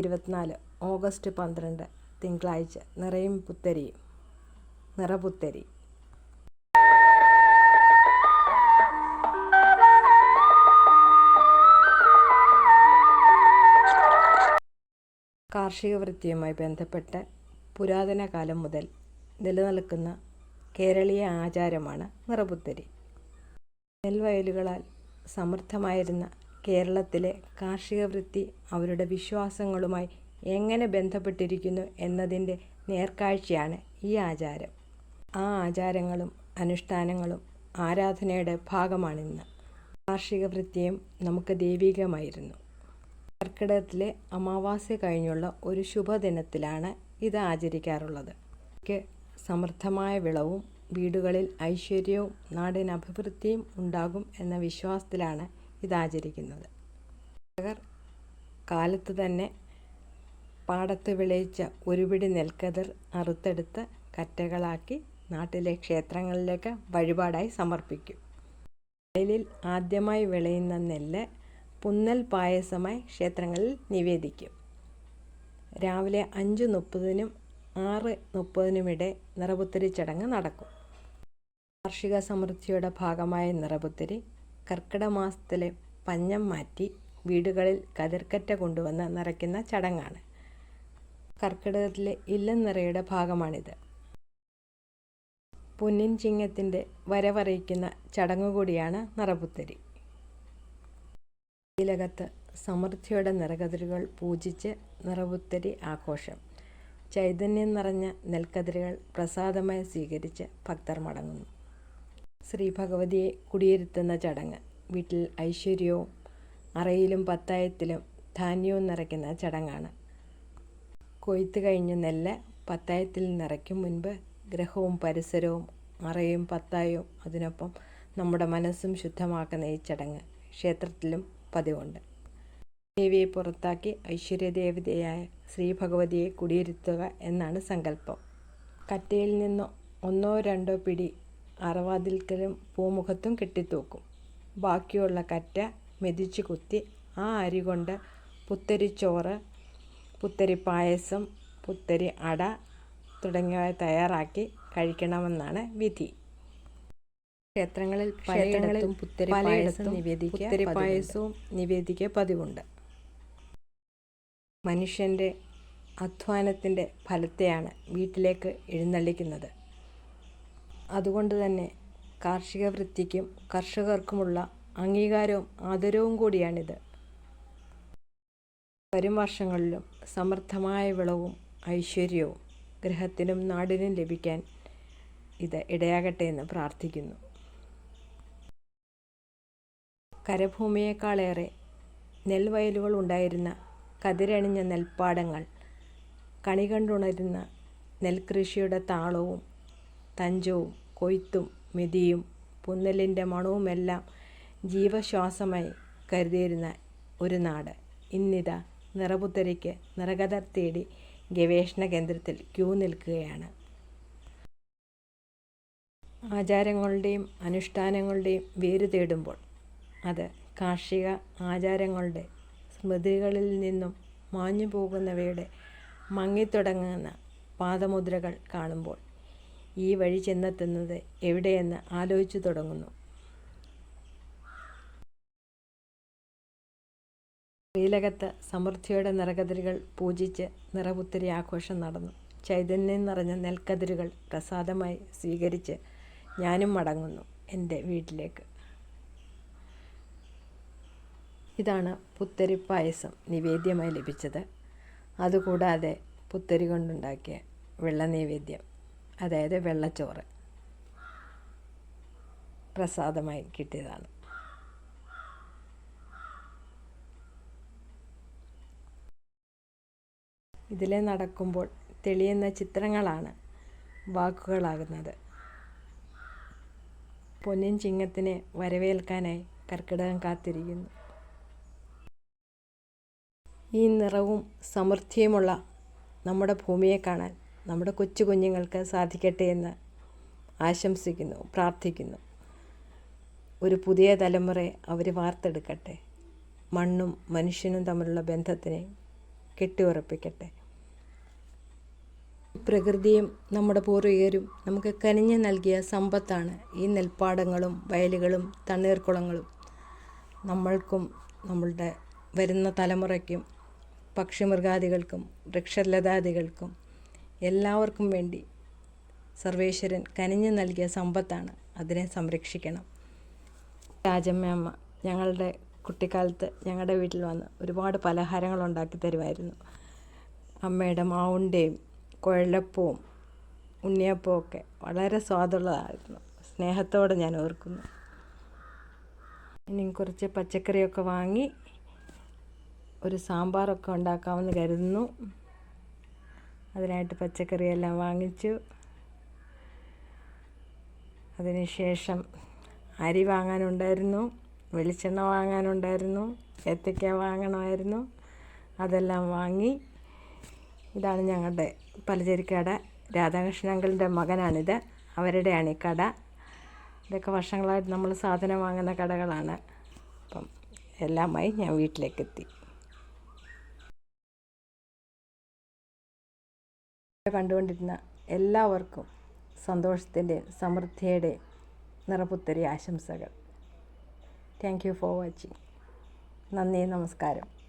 ഇരുപത്തിനാല് ഓഗസ്റ്റ് പന്ത്രണ്ട് തിങ്കളാഴ്ച നിറയും പുത്തരിയും. നിറപുത്തരി കാർഷിക വൃത്തിയുമായി ബന്ധപ്പെട്ട് പുരാതന കാലം മുതൽ നിലനിൽക്കുന്ന കേരളീയ ആചാരമാണ് നിറപുത്തരി. നെൽവയലുകളാൽ സമൃദ്ധമായിരുന്ന കേരളത്തിലെ കാർഷിക വൃത്തി അവരുടെ വിശ്വാസങ്ങളുമായി എങ്ങനെ ബന്ധപ്പെട്ടിരിക്കുന്നു എന്നതിന്റെ നേർക്കാഴ്ചയാണ് ഈ ആചാരം. ആ ആചാരങ്ങളും അനുഷ്ഠാനങ്ങളും ആരാധനയുടെ ഭാഗമാണിന്ന്. കാർഷിക വൃത്തിയും നമുക്ക് ദൈവികമായിരുന്നു. കർക്കിടകത്തിലെ അമാവാസ്യ കഴിഞ്ഞുള്ള ഒരു ശുഭദിനത്തിലാണ് ഇത് ആചരിക്കാറുള്ളത്. ക്ക് സമൃദ്ധമായ വിളവും വീടുകളിൽ ഐശ്വര്യവും നാടിന് അഭിവൃദ്ധിയും ഉണ്ടാകും എന്ന വിശ്വാസത്തിലാണ് ഇത് ആചരിക്കുന്നത് കർഷകർ കാലത്ത് തന്നെ പാടത്ത് വിളയിച്ച ഒരുപിടി നെൽക്കതിർ അറുത്തെടുത്ത് കറ്റകളാക്കി നാട്ടിലെ ക്ഷേത്രങ്ങളിലേക്ക് വഴിപാടായി സമർപ്പിക്കും. വയലിൽ ആദ്യമായി വിളയുന്ന നെല്ല് പുന്നൽ പായസമായി ക്ഷേത്രങ്ങളിൽ നിവേദിക്കും. രാവിലെ അഞ്ച് മുപ്പതിനും ആറ് മുപ്പതിനുമിടെ നിറപുത്തരി ചടങ്ങ് നടക്കും. കാർഷിക സമൃദ്ധിയുടെ ഭാഗമായ നിറപുത്തരി കർക്കിടക മാസത്തിലെ പഞ്ഞം മാറ്റി വീടുകളിൽ കതിർക്കറ്റ കൊണ്ടുവന്ന് നിറയ്ക്കുന്ന ചടങ്ങാണ്. കർക്കിടകത്തിലെ ഇല്ലം നിറയുടെ ഭാഗമാണിത്. പൊന്നിൻ ചിങ്ങത്തിന്റെ വരവറിയിക്കുന്ന ചടങ്ങുകൂടിയാണ് നിറപുത്തരി. ഇതിലകത്ത് സമൃദ്ധിയുടെ നിറകതിരുകൾ പൂജിച്ച് നിറപുത്തരി ആഘോഷം. ചൈതന്യം നിറഞ്ഞ നെൽക്കതിരുകൾ പ്രസാദമായി സ്വീകരിച്ച് ഭക്തർ മടങ്ങുന്നു. ശ്രീ ഭഗവതിയെ കുടിയിരുത്തുന്ന ചടങ്ങ്. വീട്ടിൽ ഐശ്വര്യവും അറയിലും പത്തായത്തിലും ധാന്യവും നിറയ്ക്കുന്ന ചടങ്ങാണ്. കൊയ്ത്ത് കഴിഞ്ഞ നെല്ല് പത്തായത്തിൽ നിറയ്ക്കും മുൻപ് ഗ്രഹവും പരിസരവും അറയും പത്തായവും അതിനൊപ്പം നമ്മുടെ മനസ്സും ശുദ്ധമാക്കുന്ന ഈ ചടങ്ങ് ക്ഷേത്രത്തിലും പതിവുണ്ട്. ദേവിയെ പുറത്താക്കി ഐശ്വര്യദേവതയായ ശ്രീ ഭഗവതിയെ കുടിയിരുത്തുക എന്നാണ് സങ്കല്പം. കറ്റയിൽ നിന്നോ ഒന്നോ രണ്ടോ പിടി അറവാതിൽക്കലും പൂമുഖത്തും കെട്ടിത്തൂക്കും. ബാക്കിയുള്ള കറ്റ മെതിച്ചു കുത്തി ആ അരി കൊണ്ട് പുത്തരിച്ചോറ് പുത്തരി പായസം പുത്തരി അട തുടങ്ങിയവ തയ്യാറാക്കി കഴിക്കണമെന്നാണ് വിധി. ക്ഷേത്രങ്ങളിൽ പലയിടത്തും പുത്തരി പായസം നിവേദിക്കുക പുത്തരി പായസവും നിവേദിക്കുക പതിവുണ്ട്. മനുഷ്യന്റെ അധ്വാനത്തിന്റെ ഫലത്തെയാണ് വീട്ടിലേക്ക് എഴുന്നള്ളിക്കുന്നത്. അതുകൊണ്ട് തന്നെ കാർഷിക വൃത്തിക്കും കർഷകർക്കുമുള്ള അംഗീകാരവും ആദരവും കൂടിയാണിത്. വരും വർഷങ്ങളിലും സമർത്ഥമായ വിളവും ഐശ്വര്യവും ഗൃഹത്തിനും നാടിനും ലഭിക്കാൻ ഇത് ഇടയാകട്ടെ എന്ന് പ്രാർത്ഥിക്കുന്നു. കരഭൂമിയേക്കാളേറെ നെൽവയലുകൾ ഉണ്ടായിരുന്ന കതിരണിഞ്ഞ നെൽപ്പാടങ്ങൾ കണികണ്ടുണരുന്ന നെൽകൃഷിയുടെ താളവും തഞ്ചവും കൊയ്ത്തും മെതിയും പുന്നലിന്റെ മണവുമെല്ലാം ജീവശ്വാസമായി കരുതിയിരുന്ന ഒരു നാട്. ഇന്നിതാ നിറപുത്തരിക്ക് നിറകഥ തേടി ഗവേഷണ കേന്ദ്രത്തിൽ ക്യൂ നിൽക്കുകയാണ്. ആചാരങ്ങളുടെയും അനുഷ്ഠാനങ്ങളുടെയും വേര് തേടുമ്പോൾ അത് കാർഷിക ആചാരങ്ങളുടെ സ്മൃതികളിൽ നിന്നും മാഞ്ഞു പോകുന്നവയുടെ മങ്ങിത്തുടങ്ങുന്ന പാദമുദ്രകൾ കാണുമ്പോൾ ഈ വഴി ചെന്നെത്തുന്നത് എവിടെയെന്ന് ആലോചിച്ചു തുടങ്ങുന്നു. ശ്രീലകത്ത് സമൃദ്ധിയുടെ നിറകതിരുകൾ പൂജിച്ച് നിറപുത്തിരി ആഘോഷം നടന്നു. ചൈതന്യം നിറഞ്ഞ നെൽക്കതിരുകൾ പ്രസാദമായി സ്വീകരിച്ച് ഞാനും മടങ്ങുന്നു എന്റെ വീട്ടിലേക്ക്. ഇതാണ് പുത്തരി പായസം നിവേദ്യമായി ലഭിച്ചത്. അതുകൂടാതെ പുത്തരി കൊണ്ടുണ്ടാക്കിയ വെള്ള നൈവേദ്യം അതായത് വെള്ളച്ചോറ്. പ്രസാദമായി കിട്ടിയതാണ്. ഇതിലെ നടക്കുമ്പോൾ തെളിയുന്ന ചിത്രങ്ങളാണ് വാക്കുകളാകുന്നത്. പൊന്നിൻ ചിങ്ങത്തിനെ വരവേൽക്കാനായി കർക്കിടകം കാത്തിരിക്കുന്നു. ഈ നിറവും സമൃദ്ധിയുമുള്ള നമ്മുടെ ഭൂമിയെ കാണാൻ നമ്മുടെ കൊച്ചു കുഞ്ഞുങ്ങൾക്ക് സാധിക്കട്ടെ എന്ന് ആശംസിക്കുന്നു പ്രാർത്ഥിക്കുന്നു. ഒരു പുതിയ തലമുറ അവർ വാർത്തെടുക്കട്ടെ. മണ്ണും മനുഷ്യനും തമ്മിലുള്ള ബന്ധത്തിനെ കെട്ടിയുറപ്പിക്കട്ടെ. പ്രകൃതിയും നമ്മുടെ പൂർവികരും നമുക്ക് കനിഞ്ഞു നൽകിയ സമ്പത്താണ് ഈ നെൽപ്പാടങ്ങളും വയലുകളും തണ്ണീർക്കുളങ്ങളും. നമ്മൾക്കും നമ്മളുടെ വരുന്ന തലമുറയ്ക്കും പക്ഷിമൃഗാദികൾക്കും വൃക്ഷലതാദികൾക്കും എല്ലാവർക്കും വേണ്ടി സർവേശ്വരൻ കനിഞ്ഞു നൽകിയ സമ്പത്താണ്. അതിനെ സംരക്ഷിക്കണം. രാജമ്മയമ്മ ഞങ്ങളുടെ കുട്ടിക്കാലത്ത് ഞങ്ങളുടെ വീട്ടിൽ വന്ന് ഒരുപാട് പലഹാരങ്ങൾ ഉണ്ടാക്കി തരുമായിരുന്നു. അമ്മയുടെ മാവുണ്ടയും കുഴലപ്പവും ഉണ്ണിയപ്പവും ഒക്കെ വളരെ സ്വാദുള്ളതായിരുന്നു. സ്നേഹത്തോടെ ഞാൻ ഓർക്കുന്നു. ഇനി കുറച്ച് പച്ചക്കറിയൊക്കെ വാങ്ങി ഒരു സാമ്പാറൊക്കെ ഉണ്ടാക്കാമെന്ന് കരുതുന്നു. അതിനായിട്ട് പച്ചക്കറിയെല്ലാം വാങ്ങിച്ചു. അതിനുശേഷം അരി വാങ്ങാനുണ്ടായിരുന്നു വെളിച്ചെണ്ണ വാങ്ങാനുണ്ടായിരുന്നു ഏത്തയ്ക്ക വാങ്ങണമായിരുന്നു അതെല്ലാം വാങ്ങി. ഇതാണ് ഞങ്ങളുടെ പലചരക്കട രാധാകൃഷ്ണൻ അങ്കിളിന്റെ മകനാണിത്. അവരുടെയാണ് ഈ കട. ഇതൊക്കെ വർഷങ്ങളായിട്ട് നമ്മൾ സാധനം വാങ്ങുന്ന കടകളാണ്. അപ്പം എല്ലാമായി ഞാൻ വീട്ടിലേക്ക് എത്തി കണ്ടുകൊണ്ടിരുന്ന എല്ലാവർക്കും സന്തോഷത്തിന്റെ സമൃദ്ധിയുടെ നിറപുത്തരി ആശംസകൾ. താങ്ക് യു ഫോർ വാച്ചിങ് നന്ദി നമസ്കാരം.